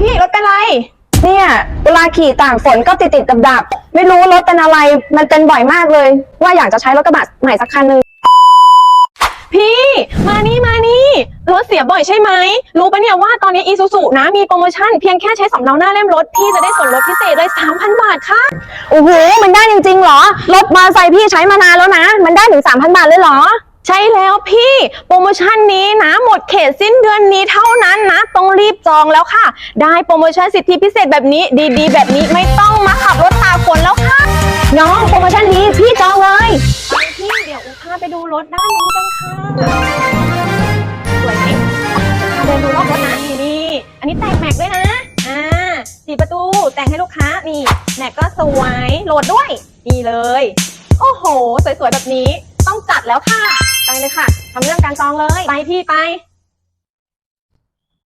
ถเป็นไร เนี่ยเวลาขี่ต่างฝนก็ติดติดดับดับๆไม่รู้รถเป็นอะไร มันเป็นบ่อยมากเลย ว่าอยากจะใช้รถกระบะใหม่สักคันหนึ่งพี่มานี่มานี่รถเสียบ่อยใช่ไหมรู้ปะเนี่ยว่าตอนนี้อีซูซูนะมีโปรโมชั่นเพียงแค่ใช้สำเนาหน้าเล่มรถพี่จะได้ส่วนลดพิเศษเลย3,000 บาทค่ะ โอ้โหมันได้จริงๆเหรอรถมอเตอร์ไซค์พี่ใช้มานานแล้วนะ มันได้ถึง3,000บาทเลยเหรอ ใช่แล้วพี่ โปรโมชั่นนี้นะ หมดเขตสิ้นเดือนนี้เท่านั้นนะต้อง รีบจองแล้วค่ะ ได้โปรโมชั่นสิทธิพิเศษแบบนี้ดีๆ แบบนี้ไม่ต้องมาขับรถตากฝนแล้วค่ะ น้องโปรโมชั่นนี้พี่จองเลยไปพี่เดี๋ยวอูพาไปดูรถด้านนู้กันค่ะสวยไหมพาเดินดูรอบรถนะนี่นี่อันนี้แต่งแม็กด้วยนะอ่าสี่ประตูแต่งให้ลูกค้านี่แม็กก็สวยโหลดด้วยนี่เลย โอ้โห สวยๆแบบนี้ต้องจัดแล้วค่ะไปเลยค่ะทำเรื่องการจองเลย ไปพี่ไป